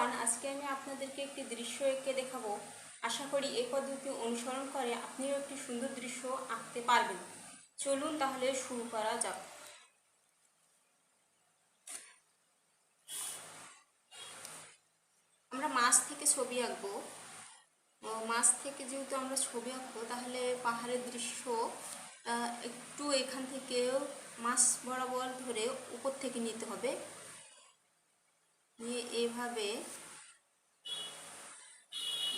Everyone আজকে আমি আপনাদেরকে একটি দৃশ্য এঁকে দেখাবো। আশা করি এই পদ্ধতি অনুসরণ করে আপনিও একটি সুন্দর দৃশ্য আঁকতে পারবেন। চলুন তাহলে শুরু করা যাক। আমরা মাছ থেকে ছবি আঁকবো। মাছ থেকে যেহেতু আমরা ছবি আঁকবো, তাহলে পাহাড়ের দৃশ্য একটু এখান থেকে মাছ বরাবর ধরে উপর থেকে নিতে হবে। নিয়ে এভাবে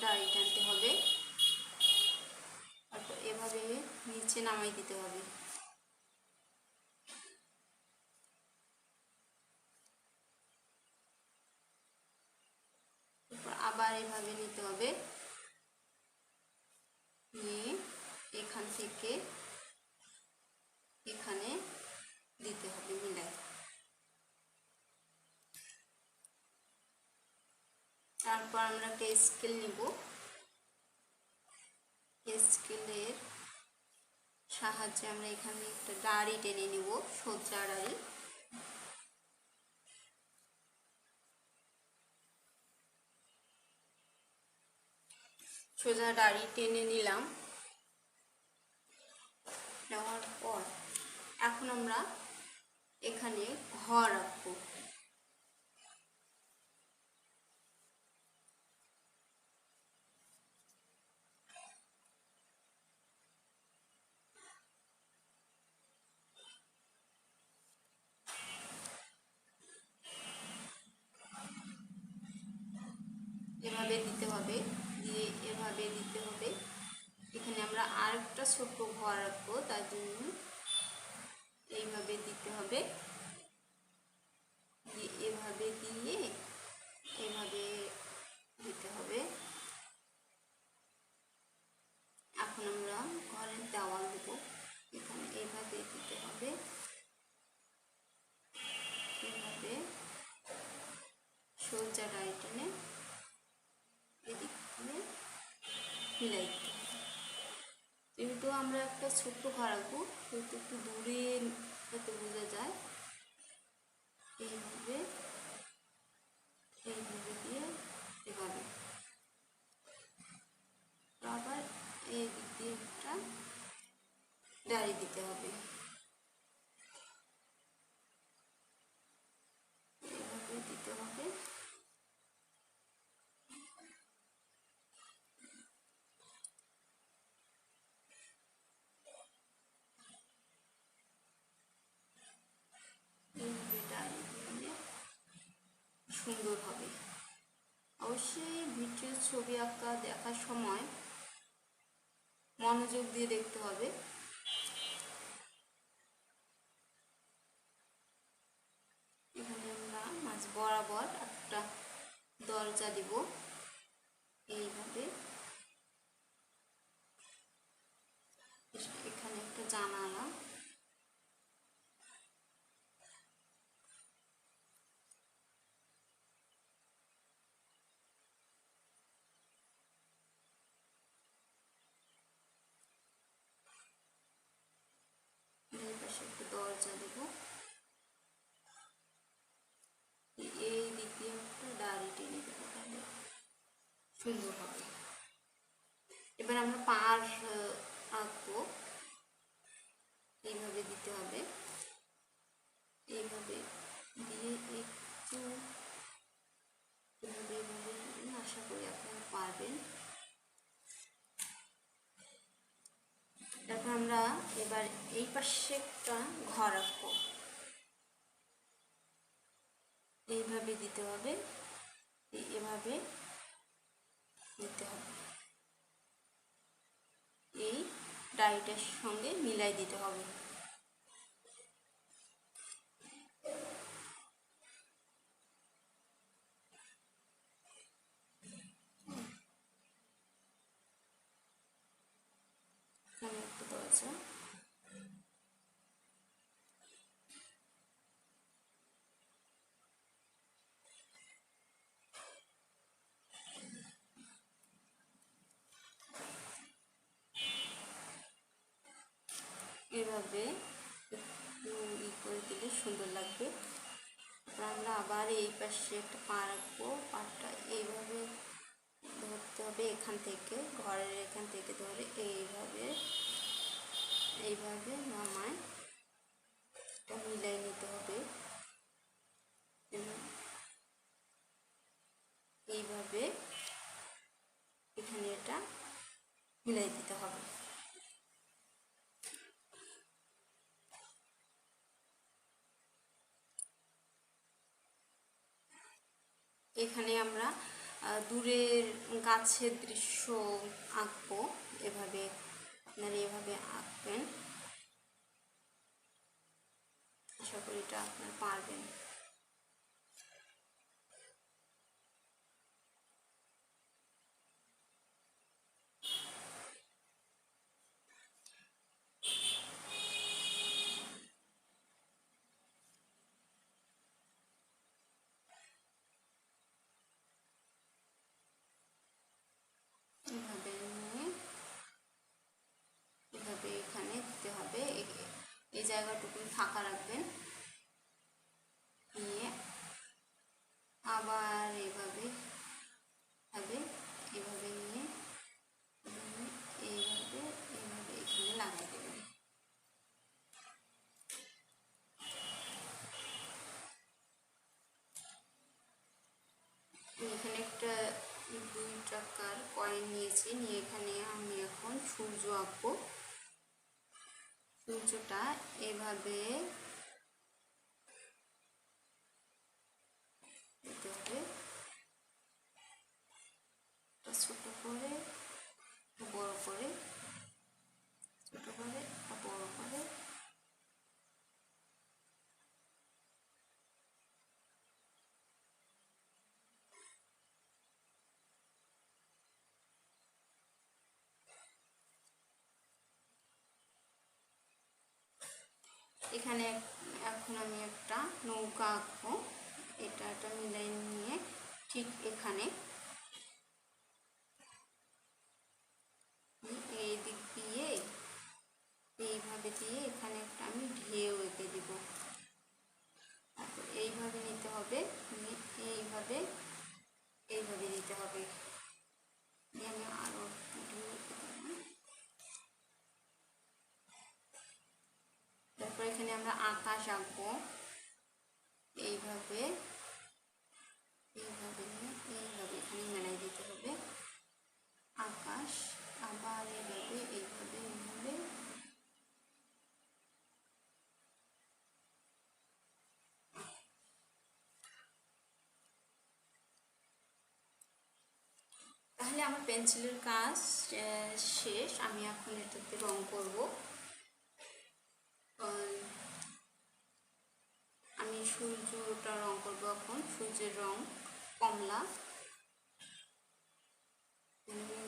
দাড়ি টানতে হবে। তারপর এভাবে নিচে নামাই দিতে হবে। আবার এভাবে নিতে হবে। নিয়ে এখান থেকে এখানে দিতে হবে মিলাই তারপর আমরা একটা স্কেল নিব। স্কেলের সাহায্যে আমরা এখানে একটা দাড়ি টেনে নিব, সোজা দাড়ি। সোজা দাড়ি টেনে নিলাম। নেওয়ার পর এখন আমরা এখানে ঘর রাখব এভাবে দিতে হবে দিয়ে এভাবে দিতে হবে এখানে আমরা আর একটা ছোট্ট ঘর রাখব, তার জন্য এইভাবে দিতে হবে। এভাবে দিয়ে এভাবে দিতে হবে। এখন আমরা ঘরের দেওয়াল দেবো। এখানে এইভাবে দিতে হবে এভাবে সোজা ডাইট এনে এদিক দিয়ে মিলাই দিতে হবে। যেহেতু আমরা একটা ছোট্ট রাখব সেহেতু একটু দূরে যাতে বোঝা যায়। এইভাবে এইভাবে দিয়ে এভাবে। আবার এই দিক দিয়ে একটা ডাড়ি দিতে হবে। এইভাবে দিতে হবে এইভাবে ডাড়ি দিলে সুন্দর হবে অবশ্যই ভিডিও ছবি আঁকা দেখার সময় মনোযোগ দিয়ে দেখতে হবে। এখানে আমরা মাছ বরাবর একটা দরজা দিব এইভাবে এখানে একটা জানালা এই পাশে দরজা দেব এই দিক দিয়ে একটা দাড়ি টেনে দেবো তাহলে সুন্দর হবে এবার আমরা পার আহ, আঁকবো এইভাবে দিতে হবে এইভাবে দিয়ে একটু এভাবে এভাবে দিলে আশা করি আপনারা পারবেন তারপর আমরা এবার এই পাশে একটা ঘর রাখব এইভাবে দিতে হবে এই- এভাবে দিতে হবে এই ডাইটার সঙ্গে মিলাই দিতে হবে। একটা দরজা এভাবে একটু ই করে দিলে সুন্দর লাগবে। আমরা আবার এই পাশে একটা পা রাখব। পাটা এইভাবে ধরতে হবে এখান থেকে, ঘরের এখান থেকে ধরে এইভাবে এইভাবে নামায়। মিলাই নিতে হবে এইভাবে এখানে এটা মিলাই দিতে হবে এখানে আমরা দূরের গাছের দৃশ্য আঁকবো। এভাবে আপনারা এভাবে আঁকবেন। আশা করি এটা আপনারা পারবেন এভাবে নিয়ে এভাবে এখানে দিতে হবে এ- জায়গাটুকু ফাঁকা রাখবেন। নিয়ে আবার এইভাবে হবে এভাবে নিয়ে এইভাবে এইভাবে এখানে লাগাই দেবেন। এখানে একটা দুই টাকার কয়েন নিয়েছি। নিয়ে এখানে আমি এখন সূর্য আঁকবো। সূর্যটা এভাবে দিতে হবে একটা ছোট করে একটা বড় করে ছোট করে একটা বড় করে এখানে এখন আমি একটা নৌকা আঁকবো। এটা একটা মিলাই নিয়ে ঠিক এখানে এই দিক দিয়ে এইভাবে দিয়ে এখানে একটা আমি ঢেউ এঁকে দিব তারপর এইভাবে নিতে হবে নিয়ে এইভাবে এইভাবে দিতে হবে দিয়ে আমি আরও ঢেউ এঁকে দিলাম তারপর এখানে আমরা আকাশ আঁকবো এইভাবে এইভাবে এইভাবে এখানে মেলাই দিতে হবে। আকাশ আবার এইভাবে এইভাবে এইভাবে। তাহলে আমার পেন্সিলের কাজ শেষ। আমি এখন এটাতে রং করব। আমি সূর্যটা রং করব এখন। সূর্যের রং কমলা।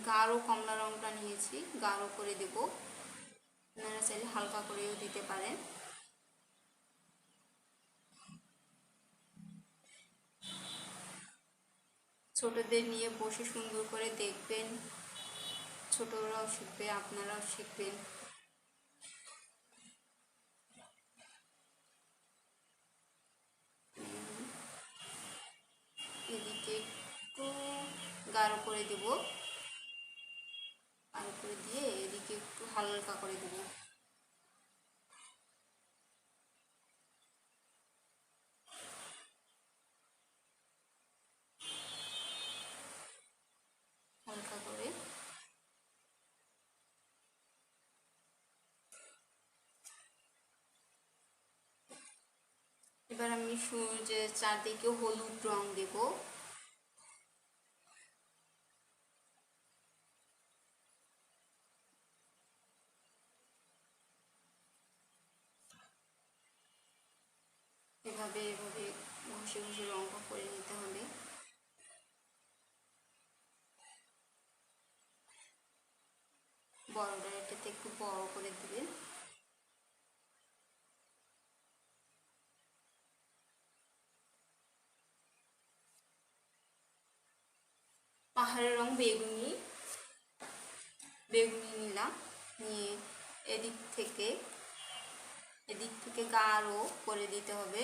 গাঢ় কমলা রংটা নিয়েছি। গাঢ় করে দেব। আপনারা চাইলে হালকা করেও দিতে পারেন। ছোটদের নিয়ে বসে সুন্দর করে দেখবেন। ছোটরাও শিখবে, আপনারাও শিখবেন উম, এদিকে একটু গাঢ় করে দেব। গাঢ় করে দিয়ে এদিকে একটু হালকা করে দেব। হালকা করে। এবার আমি সূর্যের চারদিকে হলুদ রং দেব এভাবে এভাবে ঘষে ঘষে রংটা করে নিতে হবে বড়টা এটাতে একটু বড় করে দিবেন। পাহাড়ের রং বেগুনি বেগুনি নিলাম, নিয়ে এদিক থেকে এদিক থেকে গাঢ় করে দিতে হবে।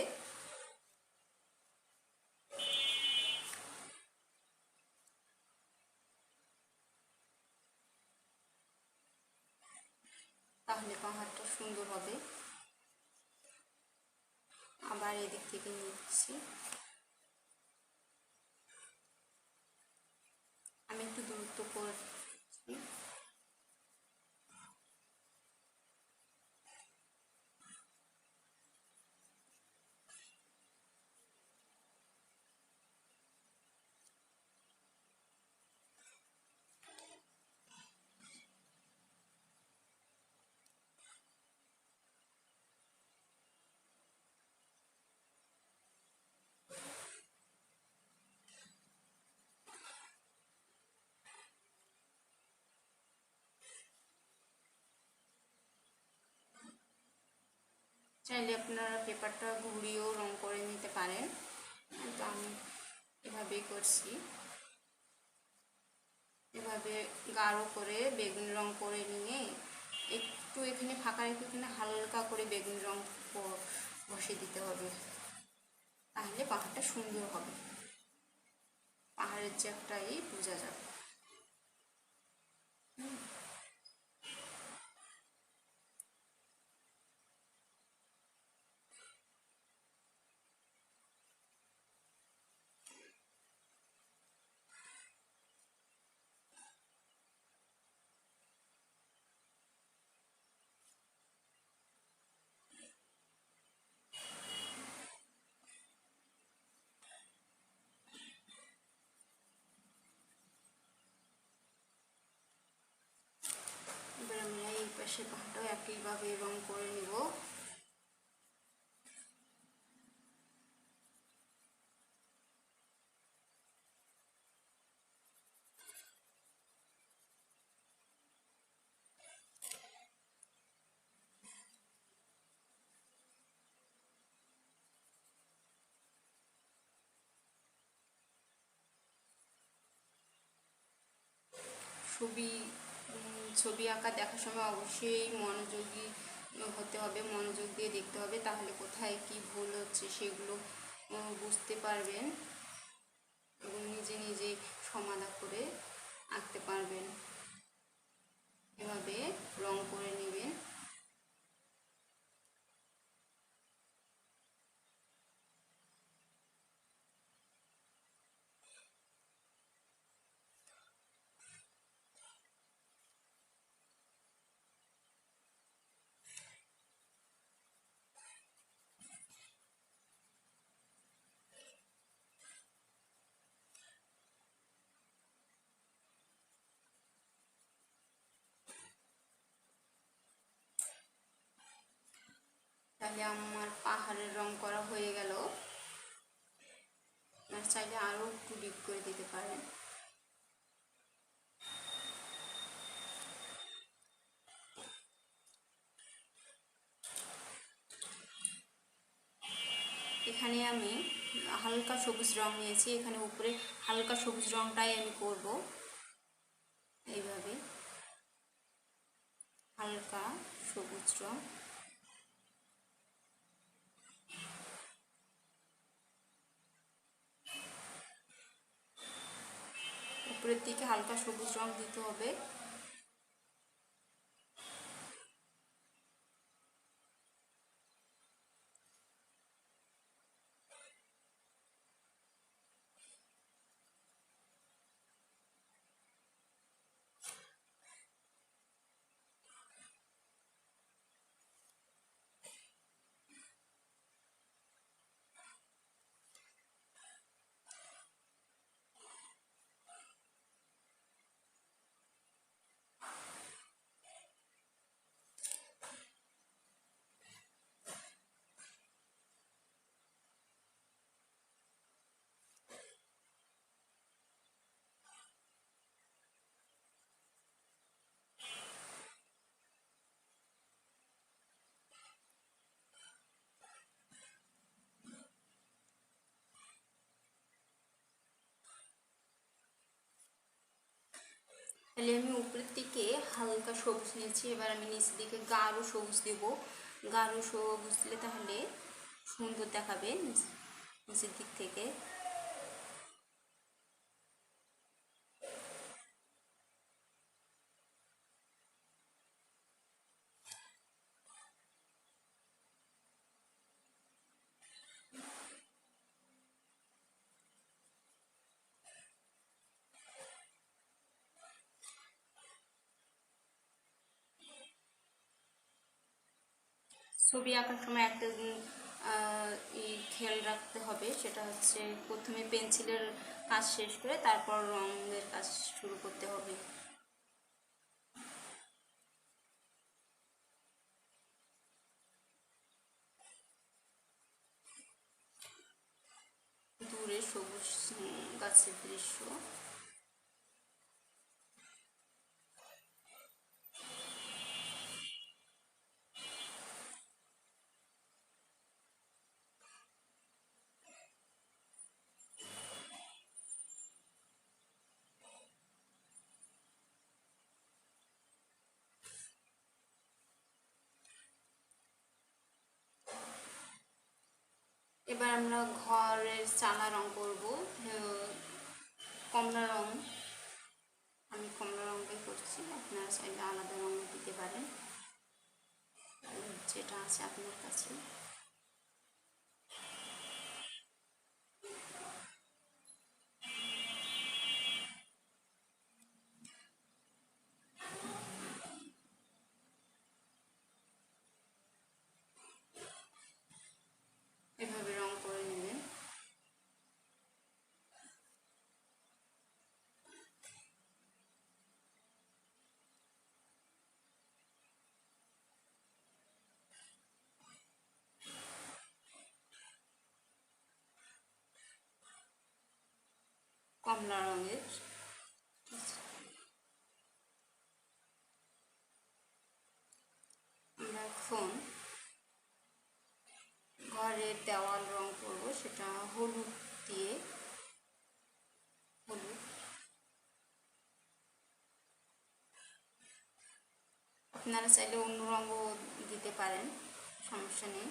তাহলে পাহাড়টা সুন্দর হবে। আবার এদিক থেকে নিচ্ছি আমি একটু দূরত্ব করছি চাইলে আপনারা পেপারটা ঘুরিয়েও রং করে নিতে পারেন। তো আমি এভাবেই করছি। এভাবে গাঢ় করে বেগুন রং করে নিয়ে একটু এখানে ফাঁকা রেখে এখানে হালকা করে বেগুন রং ব- বসিয়ে দিতে হবে। তাহলে পাহাড়টা সুন্দর হবে। পাহাড়ের যে একটা ই বোঝা যাবে। এবার আমরা এই পাশে পাহাড়টাও একইভাবে রং করে নিব। উম, ছবি আঁকা দেখার সময় অবশ্যই মনোযোগী হতে হবে, মনোযোগ দিয়ে দেখতে হবে তাহলে কোথায় কি ভুল হচ্ছে সেগুলো বুঝতে পারবেন এবং নিজে নিজে সমাধা করে আঁকতে পারবেন। এভাবে রং করে নেবেন। তাহলে আমার পাহাড়ের রং করা হয়ে গেল। আপনার চাইলে আরও একটু ডিপ করে দিতে পারেন। এখানে আমি হালকা সবুজ রং নিয়েছি। এখানে উপরে হালকা সবুজ রংটাই আমি করব। এইভাবে হালকা সবুজ রং। উপরের দিকে হালকা সবুজ রং দিতে হবে। তাহলে আমি উপরের দিকে হালকা সবুজ নিয়েছি, এবার আমি নিচের দিকে গাঢ় সবুজ দেবো। গাঢ় সবুজ দিলে তাহলে সুন্দর দেখাবে নিচ- নিচের দিক থেকে। ছবি আঁকার সময় একটা ই খেয়াল রাখতে হবে। সেটা হচ্ছে প্রথমে পেন্সিলের কাজ শেষ করে তারপর রঙের কাজ শুরু করতে হবে। দূরে সবুজ গাছের দৃশ্য। এবার আমরা ঘরের চালা রং করব। কমলা রং। আমি কমলা রংটাই করছি। আপনারা চাইলে আলাদা রঙ দিতে পারেন। যেটা আছে আপনার কাছে এভাবে রং করে নেবেন কমলা রঙের। আমরা এখন ঘরের দেওয়াল রং করব, সেটা হলুদ দিয়ে। হলুদ। আপনারা চাইলে অন্য রঙও দিতে পারেন, সমস্যা নেই।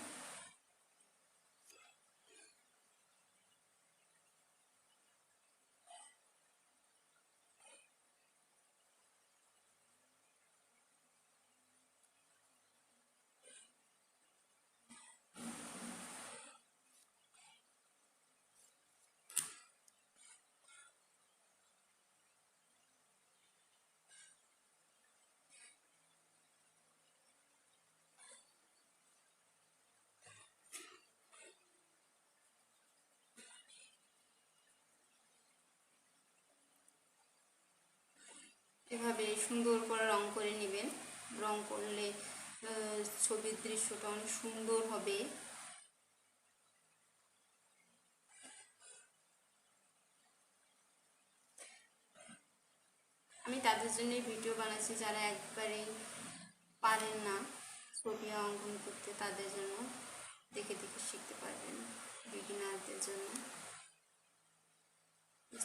এভাবে সুন্দর করে রং করে নেবেন। রং করলে ছবির দৃশ্যটা অনেক সুন্দর হবে। আমি তাদের জন্য ভিডিও বানাচ্ছি, যারা একবারেই পারেন না ছবি অঙ্কন করতে, তাদের জন্য দেখে দেখে শিখতে পারবেন বিগিনারদের জন্য।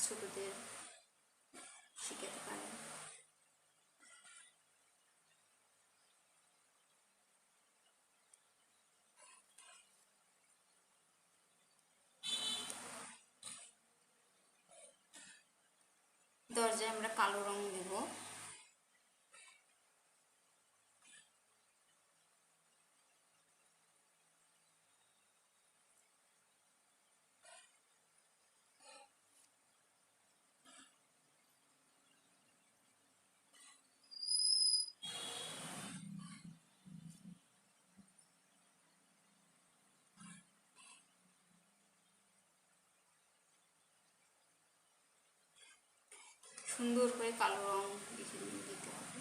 ছোটদের শিখাতে পারেন দরজায় আমরা কালো রং দেব। সুন্দর করে কালো রং দিতে হবে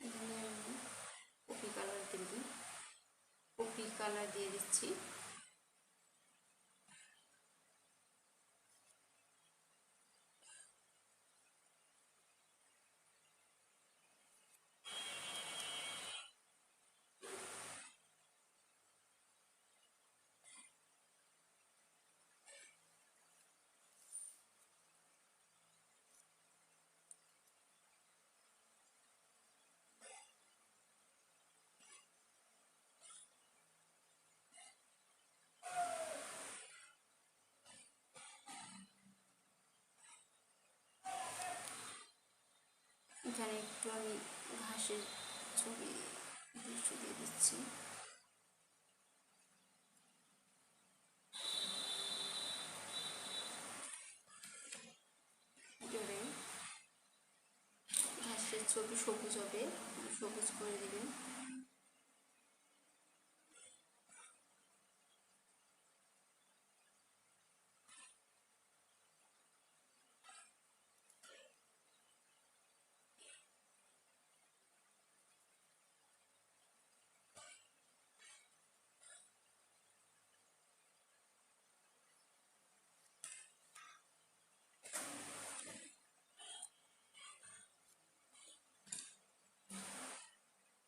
এখানে আমি কপি কালার দিয়ে দিই কপি কালার দিয়ে দিচ্ছি। একটু আমি ঘাসের ছবি দিয়ে দিচ্ছি। ঘাসের ছবি সবুজ হবে সবুজ করে দিবেন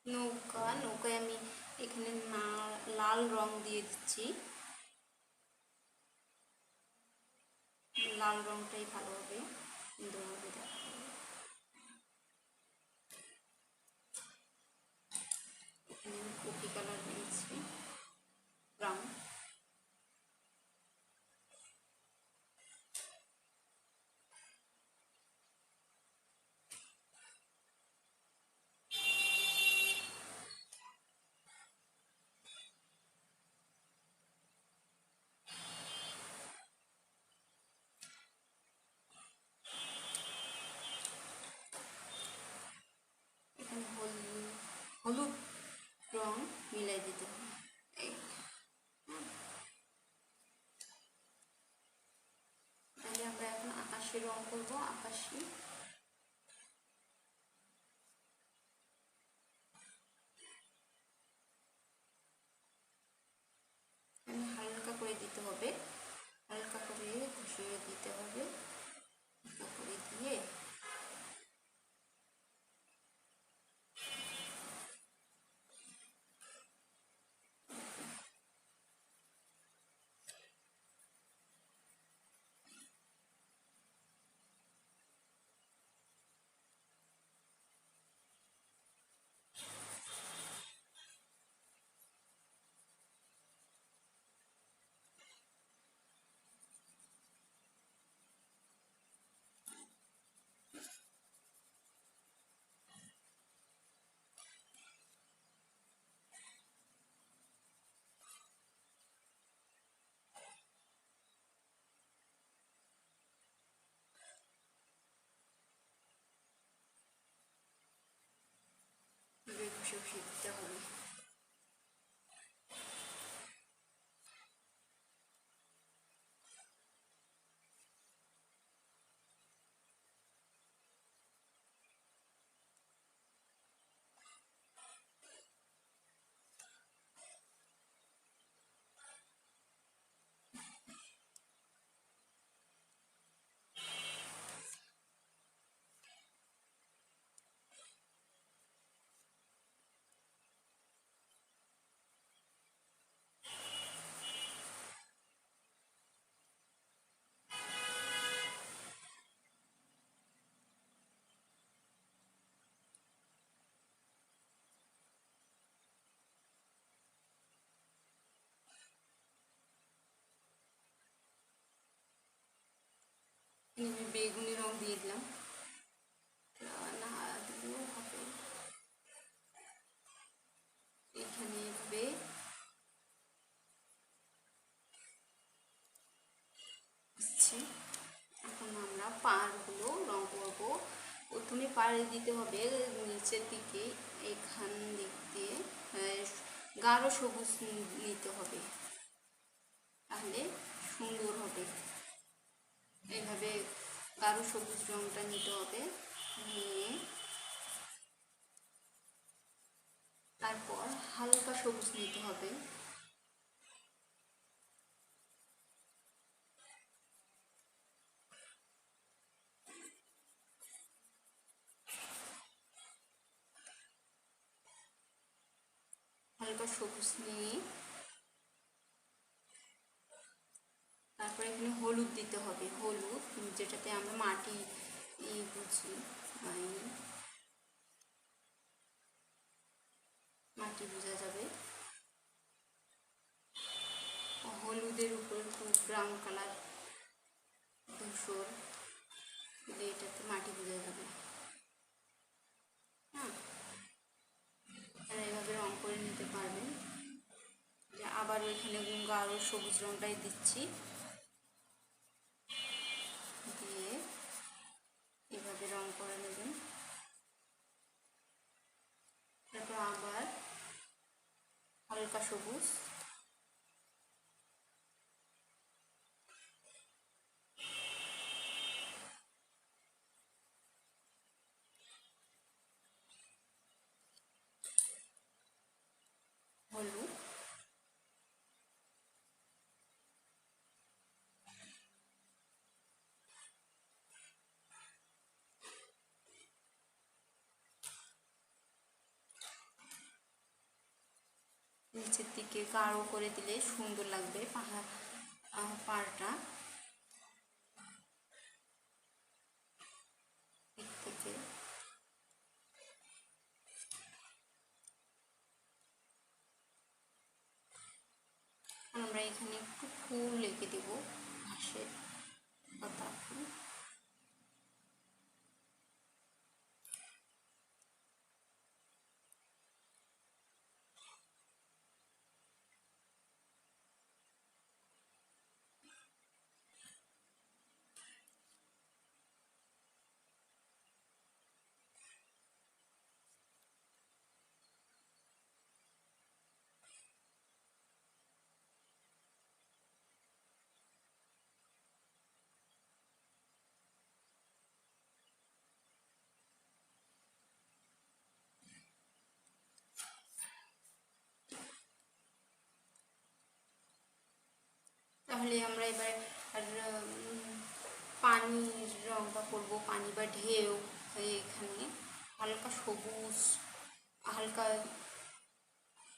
নৌকা নৌকায় আমি এখানে লাল রং দিয়ে দিচ্ছি। লাল রংটাই ভালো হবে সুন্দরভাবে দেখা যাবে। এখানে আমি কপি কালার নিয়েছি ব্রাউন এখানে হলুদ হলুদ রং মিলাই দিতে হবে এই তাহলে আমরা এখন আকাশি রং করব আকাশি এখানে হালকা করে দিতে হবে হালকা করে ঘষিয়ে দিতে হবে হালকা করে দিয়ে এভাবে ঘষে ঘষে দিতে হবে এখানে বেগুনি রং দিয়ে দিলাম হবে এখানে এখন আমরা পাড়গুলো রং করব। প্রথমে পাড়ে দিতে হবে নিচের দিকে। এখান দিক দিয়ে গাঢ় সবুজ নিতে হবে তাহলে সুন্দর হবে এইভাবে গাঢ় সবুজ রংটা নিতে হবে। নিয়ে তারপর হালকা সবুজ নিতে হবে। হালকা সবুজ নিয়ে তারপরে এখানে হলুদ দিতে হবে। যেটাতে আমরা মাটি বুঝি মাটি বোঝা যাবে। হলুদের উপর ব্রাউন কালার ধূসর এটাতে মাটি বোঝা যাবে। হ্যাঁ এভাবে রং করে নিতে পারবেন। আবার ওইখানে আরও সবুজ রংটাই দিচ্ছি। নিচের দিকে গাঢ় করে দিলে সুন্দর লাগবে পাহাড় পাড়টা। থেকে। আমরা এখানে একটু ফুল এঁকে দেবো, ঘাসের পাতা তাহলে আমরা এবার আর পানির রংটা করব, পানি বা ঢেউ এখানে। হালকা সবুজ, হালকা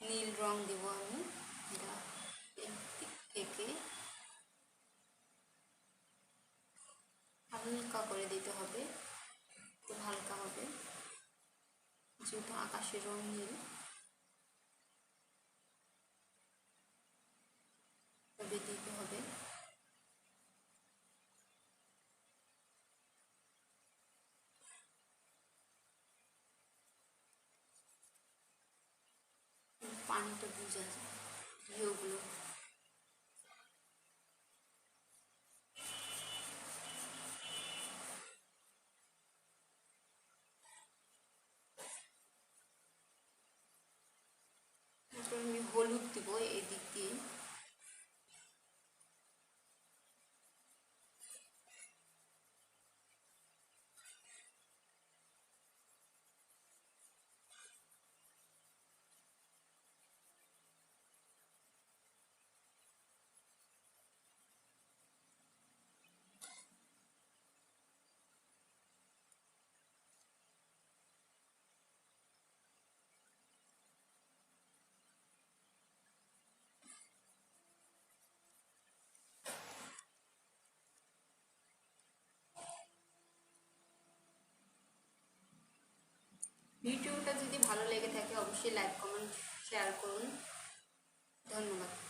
নীল রং দেব আমি থেকে। হালকা করে দিতে হবে, একটু হালকা হবে, যেহেতু আকাশের রং নীল দিতে হবে পানিটা বুঝা যায়। ঢেউগুলো ভিডিওটা যদি ভালো লেগে থাকে অবশ্যই লাইক কমেন্ট শেয়ার করুন। ধন্যবাদ।